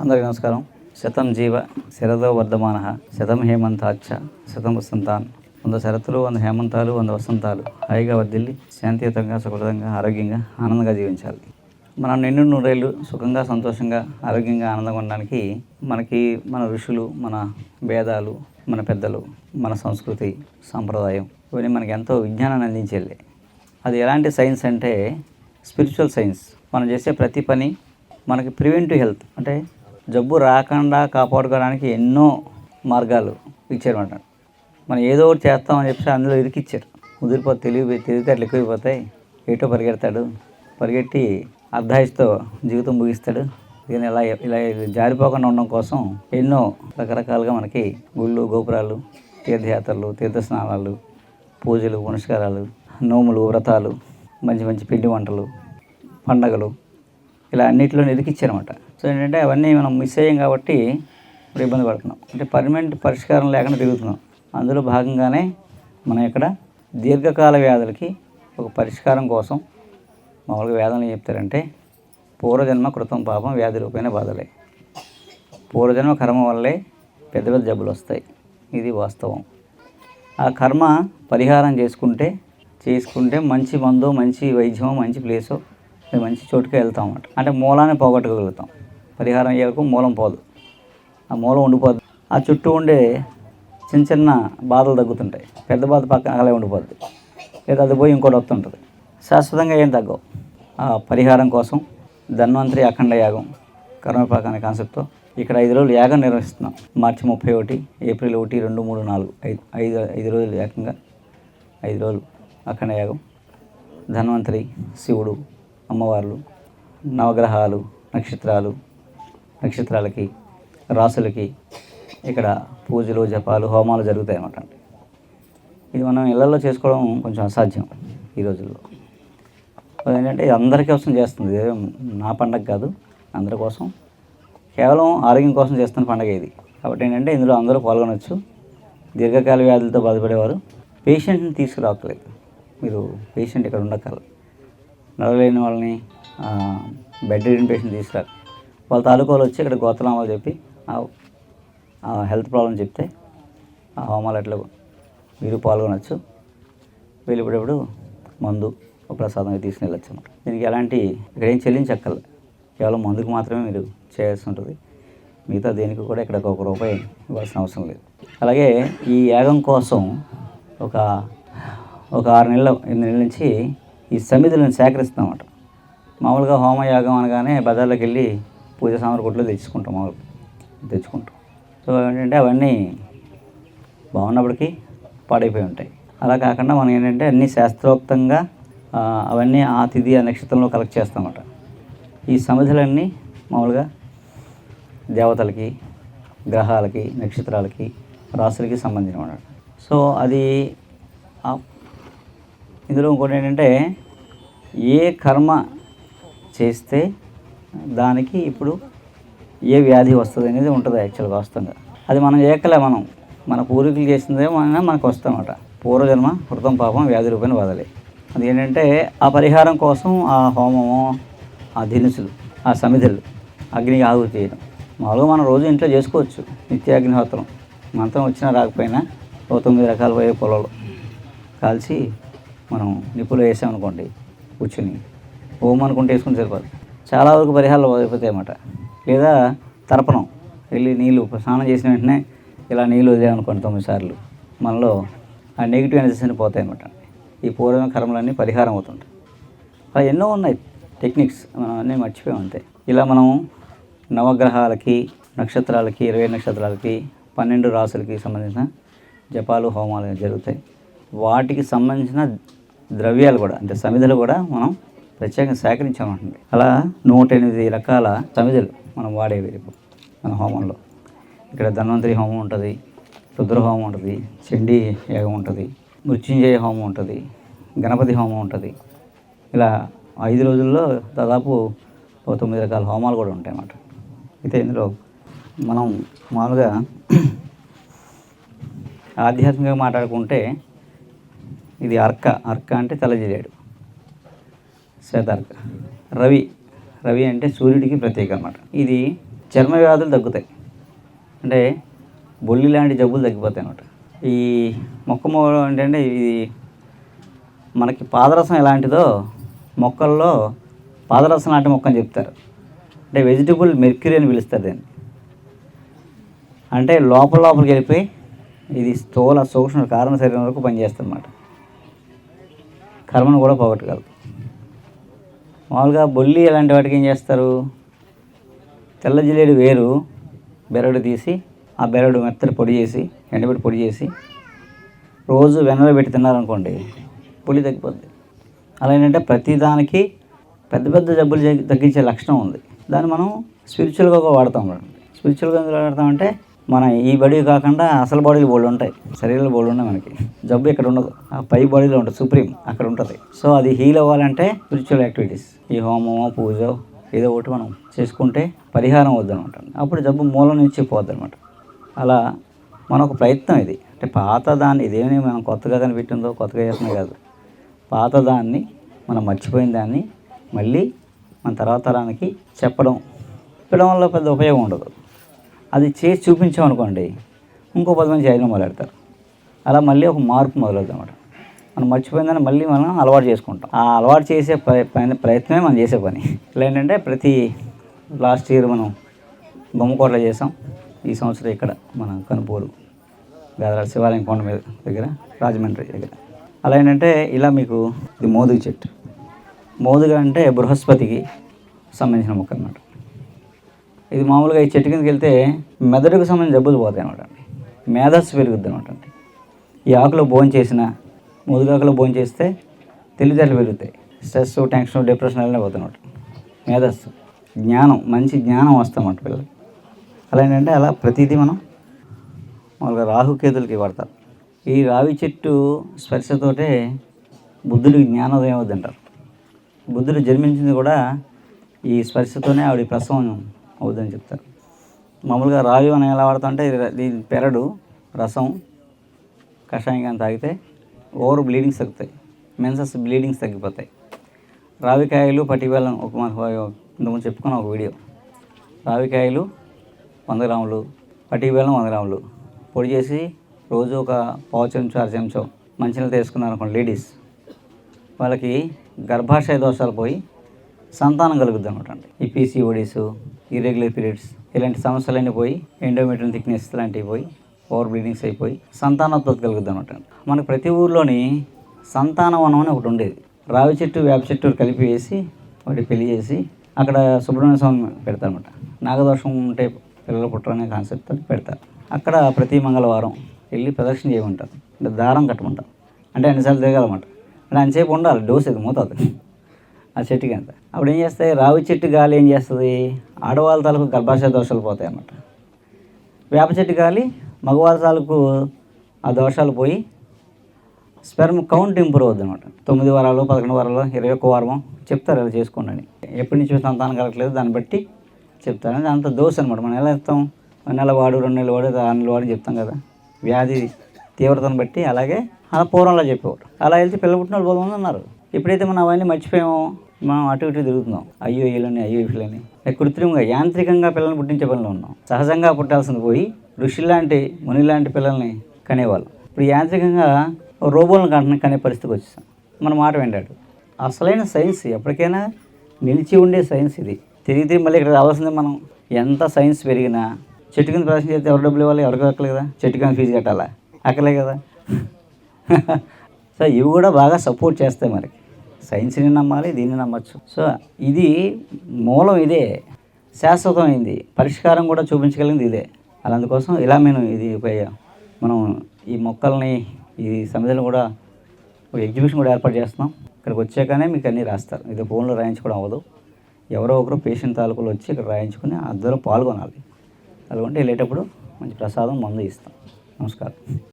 అందరికీ నమస్కారం. శతం జీవ శరదో వర్ధమాన శతం హేమంతాచ్చ శతం వసంతాన్. వంద శరత్తులు వంద హేమంతాలు వంద వసంతాలు. హాయిగా వర్దిల్లి శాంతియుతంగా సుఖదంగా ఆరోగ్యంగా ఆనందంగా జీవించాలి. మనం నిండు నూరేళ్ళు సుఖంగా సంతోషంగా ఆరోగ్యంగా ఆనందంగా ఉండడానికి మనకి మన ఋషులు మన భేదాలు మన పెద్దలు మన సంస్కృతి సాంప్రదాయం ఇవన్నీ మనకి ఎంతో విజ్ఞానాన్ని అందించేళ్ళే. అది ఎలాంటి సైన్స్ అంటే స్పిరిచువల్ సైన్స్. మనం చేసే ప్రతి పని మనకి ప్రివెంటివ్ హెల్త్. అంటే జబ్బు రాకుండా కాపాడుకోవడానికి ఎన్నో మార్గాలు ఇచ్చారన్నమాట మనం ఏదో ఒకటి చేస్తామని చెప్పి అందులో ఇరికిచ్చారు. ముదిరిపోతే తెలివి తెలివితేటలు ఎక్కువైపోతాయి. ఏటో పరిగెడతాడు. పరిగెట్టి అర్ధాయిస్తో జీవితం ముగిస్తాడు. దీని ఇలా ఇలా జారిపోకుండా ఉండడం కోసం ఎన్నో రకరకాలుగా మనకి గుళ్ళు గోపురాలు తీర్థయాత్రలు తీర్థస్నానాలు పూజలు పునస్కారాలు నోములు వ్రతాలు మంచి మంచి పిండి వంటలు పండగలు ఇలా అన్నిటిలో ఎదికిచ్చారన్నమాట సో ఏంటంటే అవన్నీ మనం మిస్ అయ్యాం కాబట్టి ఇప్పుడు ఇబ్బంది పడుతున్నాం. అంటే పర్మనెంట్ పరిష్కారం లేకుండా తిరుగుతున్నాం. అందులో భాగంగానే మనం ఇక్కడ దీర్ఘకాల వ్యాధులకి ఒక పరిష్కారం కోసం మామూలుగా వేదనలు ఏం చెప్తారంటే పూర్వజన్మ కృతం పాపం వ్యాధి రూపైన బాధలే. పూర్వజన్మ కర్మ వల్లే పెద్ద పెద్ద జబ్బులు వస్తాయి. ఇది వాస్తవం. ఆ కర్మ పరిహారం చేసుకుంటే చేసుకుంటే మంచి మందు మంచి వైద్యమో మంచి ప్లేసో మంచి చోటుకి వెళ్తాం అన్నమాట. అంటే మూలాన్ని పోగొట్టగలుగుతాం పరిహారం అయ్యేకు మూలం పోదు. ఆ మూలం ఉండిపోద్ది. ఆ చుట్టూ ఉండే చిన్న చిన్న బాధలు తగ్గుతుంటాయి. పెద్ద బాధ పక్కన అలాగే ఉండిపోద్ది. లేదా అది పోయి ఇంకోటి వస్తుంటుంది. శాశ్వతంగా ఏం తగ్గవు. ఆ పరిహారం కోసం ధన్వంతరి అఖండ యాగం కర్మపాక అనే కాన్సెప్ట్తో ఇక్కడ ఐదు రోజులు యాగం నిర్వహిస్తున్నాం. మార్చి ముప్పై ఒకటి ఏప్రిల్ ఒకటి రెండు మూడు నాలుగు ఐదు ఐదు ఐదు రోజులు ఏకంగా ఐదు రోజులు అఖండ యాగం. ధన్వంతరి శివుడు అమ్మవార్లు నవగ్రహాలు నక్షత్రాలు నక్షత్రాలకి రాసులకి ఇక్కడ పూజలు జపాలు హోమాలు జరుగుతాయి అన్నమాట. ఇది మనం ఇళ్ళలో చేసుకోవడం కొంచెం అసాధ్యం ఈ రోజుల్లో. ఏంటంటే అందరి కోసం చేస్తుంది. నా పండగ కాదు అందరి కోసం. కేవలం ఆరోగ్యం కోసం చేస్తున్న పండగ ఇది. కాబట్టి ఏంటంటే ఇందులో అందరూ పాల్గొనవచ్చు దీర్ఘకాల వ్యాధులతో బాధపడేవారు. పేషెంట్ని తీసుకురావట్లేదు. మీరు పేషెంట్ ఇక్కడ ఉండకాలి నడవలేని వాళ్ళని బెడ్ రిడన్ పేషెంట్ తీసుకురారు వాళ్ళ తాలూకాలు వచ్చి ఇక్కడ గోత్రనామాలు చెప్పి ఆ- హెల్త్ ప్రాబ్లం చెప్తే ఆ హోమాలు ఎట్లా మీరు పాల్గొనవచ్చు వెళ్ళిపోయేటప్పుడు మందు ఒక తీసుకుని వెళ్ళచ్చు అనమాట దీనికి ఎలాంటి ఇక్కడ ఏం చెల్లించక్కర్లే. కేవలం మందుకు మాత్రమే మీరు చేయాల్సి ఉంటుంది. మిగతా దేనికి కూడా ఇక్కడ ఒక రూపాయి ఇవ్వాల్సిన అవసరం లేదు. అలాగే ఈ యాగం కోసం ఒక ఒక ఆరు నెలల ఎనిమిది నెలల నుంచి ఈ సమిధులను సేకరిస్తామన్నమాట మామూలుగా హోమయాగం అనగానే బజార్లోకి వెళ్ళి పూజ సామాన్ కొట్లో తెచ్చుకుంటాం మామూలు తెచ్చుకుంటాం. సో ఏంటంటే అవన్నీ బాగున్నప్పటికీ పాడైపోయి ఉంటాయి. అలా కాకుండా మనం ఏంటంటే అన్ని శాస్త్రోక్తంగా అవన్నీ ఆ తిథి ఆ నక్షత్రంలో కలెక్ట్ చేస్తామన్నమాట. ఈ సమిధులన్నీ మామూలుగా దేవతలకి గ్రహాలకి నక్షత్రాలకి రాసులకి సంబంధించిన సో అది ఇందులో ఇంకోటి ఏంటంటే ఏ కర్మ చేస్తే దానికి ఇప్పుడు ఏ వ్యాధి వస్తుంది అనేది ఉంటుంది యాక్చువల్గా వాస్తవంగా. అది మనం ఏకలే మనం. మన పూర్వీకులు చేసిందే మన మనకు వస్తామట పూర్వజన్మ కృతం పాపం వ్యాధి రూపాయన వదలే అది ఏంటంటే ఆ పరిహారం కోసం ఆ హోమము ఆ దినుసులు ఆ సమిధులు అగ్నికి ఆహుతి చేయడం మామూలుగా మనం రోజు ఇంట్లో చేసుకోవచ్చు. నిత్య అగ్నిహోత్రం మంత్రం వచ్చినా రాకపోయినా ఓ తొమ్మిది రకాల పోయే పొలాలు. కాల్చి మనం నిప్పులు వేసామనుకోండి కూర్చుని. ఓం అనుకుంటే వేసుకుని సరిపోదు. చాలా వరకు పరిహారాలు అయిపోతాయి అన్నమాట. లేదా తర్పణం వెళ్ళి నీళ్ళు స్నానం చేసిన వెంటనే ఇలా నీళ్ళు వదిలేమనుకోండి తొమ్మిది సార్లు. మనలో ఆ నెగిటివ్ ఎనర్జీస్ అన్ని పోతాయి అన్నమాట. ఈ పూర్వ కర్మలన్నీ పరిహారం అవుతుంటాయి. అలా ఎన్నో ఉన్నాయి టెక్నిక్స్ మనం అన్నీ మర్చిపోయాం అంతే. ఇలా మనం నవగ్రహాలకి నక్షత్రాలకి ఇరవై నక్షత్రాలకి పన్నెండు రాసులకి సంబంధించిన జపాలు హోమాలు జరుగుతాయి. వాటికి సంబంధించిన ద్రవ్యాలు కూడా అంటే సమిధులు కూడా మనం ప్రత్యేకంగా సేకరించామంటుంది అలా నూట ఎనిమిది రకాల సమిధులు మనం వాడేవి మన హోమంలో. ఇక్కడ ధన్వంతరి హోమం ఉంటుంది రుద్ర హోమం ఉంటుంది చండీ యాగం ఉంటుంది మృత్యుంజయ హోమం ఉంటుంది గణపతి హోమం ఉంటుంది. ఇలా ఐదు రోజుల్లో దాదాపు ఓ తొమ్మిది రకాల హోమాలు కూడా ఉంటాయి అన్నమాట అయితే ఇందులో మనం మామూలుగా ఆధ్యాత్మికంగా మాట్లాడుకుంటే ఇది అర్క అర్క అంటే తెల్లజిలేడు శ్వేతార్క రవి రవి అంటే సూర్యుడికి ప్రత్యేక అన్నమాట ఇది చర్మ వ్యాధులు తగ్గుతాయి. అంటే బొల్లి లాంటి జబ్బులు తగ్గిపోతాయి అన్నమాట. ఈ మొక్క ఏంటంటే ఇది మనకి పాదరసం ఎలాంటిదో మొక్కల్లో పాదరసం లాంటి మొక్క అని చెప్తారు. అంటే వెజిటబుల్ మెర్క్యూరీ అని పిలుస్తారు దాన్ని. అంటే లోపల లోపలికి వెళ్ళిపోయి ఇది స్థూల సూక్ష్మ కారణ శరీరం వరకు పనిచేస్తుంది అన్నమాట కర్మను కూడా పోగొట్టగలదు మామూలుగా బొల్లి అలాంటి వాటికి ఏం చేస్తారు? తెల్ల జిల్లేడు వేరు బెరడు తీసి ఆ బెరడు మెత్తడి పొడి చేసి ఎండబెట్టి పొడి చేసి రోజు వెన్నలో పెట్టి తిన్నారనుకోండి పులి తగ్గిపోద్ది. అలా ఏంటంటే ప్రతి దానికి పెద్ద పెద్ద జబ్బులు తగ్గించే లక్షణం ఉంది. దాన్ని మనం స్పిరిచువల్గా వాడతాం స్పిరిచువల్గా ఎందుకు వాడతామంటే మన ఈ బాడీ కాకుండా అసలు బాడీలు బోళ్ళు ఉంటాయి. శరీరాలు బోళ్ళు ఉన్నాయి మనకి. జబ్బు ఇక్కడ ఉండదు. ఆ పై బాడీలో ఉంటుంది సుప్రీం అక్కడ ఉంటుంది. సో అది హీల్ అవ్వాలంటే స్పిరిచువల్ యాక్టివిటీస్ ఈ హోమమో పూజ ఏదో ఒకటి మనం చేసుకుంటే పరిహారం వద్దనమాట. అప్పుడు జబ్బు మూలం నుంచి పోద్ది అనమాట అలా మన ఒక ప్రయత్నం ఇది. అంటే పాత దాన్ని ఇదేమీ మనం కొత్తగా కనిపెట్టిందో కొత్తగా చేస్తుంది కాదు. పాత దాన్ని మనం మర్చిపోయిన దాన్ని మళ్ళీ మన తర్వాత తరానికి చెప్పడం చెప్పడం వల్ల పెద్ద ఉపయోగం ఉండదు. అది చేసి చూపించామనుకోండి ఇంకో పది మంది చేయడం మొదలెడతారు. అలా మళ్ళీ ఒక మార్పు మొదలవుతుంది అనమాట మనం మర్చిపోయిందని మళ్ళీ మనం అలవాటు చేసుకుంటాం. ఆ అలవాటు చేసే ప్రయత్నమే మనం చేసే పని. ఇలా ఏంటంటే ప్రతి లాస్ట్ ఇయర్ మనం బొమ్మకోటలో చేసాం. ఈ సంవత్సరం ఇక్కడ మన కనుపూరు గదరాల శివాలయం కొండ మీద దగ్గర రాజమండ్రి దగ్గర. అలా ఏంటంటే ఇలా మీకు ఇది మోదుగు చెట్టు. మోదుగా అంటే బృహస్పతికి సంబంధించిన మొక్క అన్నమాట. ఇది మామూలుగా ఈ చెట్టు కిందకి వెళ్తే మెదడుకు సంబంధించిన జబ్బులు పోతాయి అనమాట మేధస్సు పెరుగుద్ది అనమాట ఈ ఆకులో భోజనం చేసిన ముదుగాకులో భోజనం చేస్తే తెలివితేటలు పెరుగుతాయి. స్ట్రెస్ టెన్షన్ డిప్రెషన్ అలానే పోతాయి మేధస్సు జ్ఞానం మంచి జ్ఞానం వస్తామన్నమాట పిల్లలు అలా ఏంటంటే అలా ప్రతిదీ మనం మామూలుగా రాహుకేతులకి వాడతారు ఈ రావి చెట్టు స్పర్శతోటే బుద్ధుడికి జ్ఞానోదయం అవుద్ది అంటారు. బుద్ధుడు జన్మించింది కూడా ఈ స్పర్శతోనే ఆవిడ ప్రసవం అవుద్దని చెప్తారు. మామూలుగా రావి మనం ఎలా వాడతాం అంటే ఇది- దీని పెరడు రసం కషాయం కానీ తాగితే ఓవర్ బ్లీడింగ్స్ తగ్గుతాయి. మెన్సెస్ బ్లీడింగ్స్ తగ్గిపోతాయి. రావికాయలు పటివేలం ఒక ఇంతకుముందు చెప్పుకున్న ఒక వీడియో. రావికాయలు వంద గ్రాములు పటివేలం వంద గ్రాములు. పొడి చేసి రోజు ఒక పావు చెంచో అర చెంచో మంచినీళ్ళు తీసుకున్నారు అనుకోండి లేడీస్. వాళ్ళకి గర్భాశయ దోషాలు పోయి సంతానం కలుగుద్ది అనమాట అండి. ఈ పీసీఓడీస్ ఇర్రెగ్యులర్ పీరియడ్స్ ఇలాంటి సమస్యలన్నీ పోయి ఎండోమెట్రిన్ థిక్నెస్ లాంటివి పోయి ఓవర్ బ్లీడింగ్స్ అయిపోయి సంతానోత్పత్తి కలుగుద్ది అనమాట మనకు ప్రతి ఊర్లోని సంతానవనం అని ఒకటి ఉండేది. రావి చెట్టు వేప చెట్టు కలిపి వేసి వాటి పెళ్ళి చేసి అక్కడ సుబ్రహ్మణ్య స్వామి పెడతారనమాట నాగదోషం ఉంటే పిల్లలు పుట్టరనే కాన్సెప్ట్ పెడతారు. అక్కడ ప్రతి మంగళవారం వెళ్ళి ప్రదక్షిణ చేయమంటారు. అంటే దారం కట్టమంటారు. అంటే అన్నిసార్లు తిరగాలన్నమాట. అంటే అంతసేపు ఉండాలి డోస్ ఇది మోతాదు. ఆ చెట్టుకి అంత. అప్పుడు ఏం చేస్తాయి? రావి చెట్టు గాలి ఏం చేస్తుంది? ఆడవాళ్ళ తాలూకు గర్భాశయ దోషాలు పోతాయి అన్నమాట. వేప చెట్టు గాలి మగవాళ్ళ తాలూకు ఆ దోషాలు పోయి స్పెర్మ్ కౌంట్ ఇంప్రూవ్ అవుద్ది అనమాట తొమ్మిది వారాలు పదకొండు వారాలు ఇరవై ఒక్క వారం చెప్తారు ఇలా చేసుకోండి అని. ఎప్పటి నుంచి సంతానం కలగట్లేదు దాన్ని బట్టి చెప్తారు. అంత దోషం అనమాట మనం ఎలా ఇస్తాం నెల వాడు రెండు నెలలు వాడు ఆరు నెలలు వాడు చెప్తాం కదా. వ్యాధి తీవ్రతను బట్టి అలాగే అలా పూర్వంలో చెప్పేవారు. అలా వెళ్తే పిల్ల పుట్టిన వాళ్ళు ఉన్నారు. ఎప్పుడైతే మనం అవన్నీ మర్చిపోయామో మనం అటు ఇటు తిరుగుతున్నాం. అయ్యో వీళ్ళని అయ్యో వీళ్ళని కృత్రిమంగా యాంత్రికంగా పిల్లల్ని పుట్టించే పనిలో ఉన్నాం. సహజంగా పుట్టాల్సింది పోయి ఋషుల్లాంటి మునిలాంటి పిల్లల్ని కనేవాళ్ళు. ఇప్పుడు యాంత్రికంగా రోబోలను కంటే కనే పరిస్థితికి వచ్చేసాం. మన మాట వెంటాడు. అసలైన సైన్స్ ఎప్పటికైనా నిలిచి ఉండే సైన్స్ ఇది. తిరిగి తిరిగి మళ్ళీ ఇక్కడ రావాల్సింది మనం. ఎంత సైన్స్ పెరిగినా చెట్టు కింద ప్రశ్న చేస్తే ఎవరు డబ్బులు ఇవ్వాలి? ఎవరికి అక్కలే కదా? చెట్టు కింద ఫీజు కట్టాలా? అక్కలే కదా? సో ఇవి కూడా బాగా సపోర్ట్ చేస్తాయి మనకి. సైన్స్ని నమ్మాలి దీన్ని నమ్మచ్చు. సో ఇది మూలం ఇదే. శాశ్వతమైంది పరిష్కారం కూడా చూపించగలిగింది ఇదే. అలా అందుకోసం ఇలా మేము ఇది మనం ఈ మొక్కల్ని ఈ సమితిని కూడా ఒక ఎగ్జిబిషన్ కూడా ఏర్పాటు చేస్తున్నాం. ఇక్కడికి వచ్చాకనే మీకు అన్నీ రాస్తారు. ఇది ఫోన్లో రాయించుకోవడం అవ్వదు. ఎవరో ఒకరు పేషెంట్ తాలూకులు వచ్చి ఇక్కడ రాయించుకుని అందరూ పాల్గొనాలి. పాల్గొంటే వెళ్ళేటప్పుడు మంచి ప్రసాదం మందు ఇస్తాం. నమస్కారం.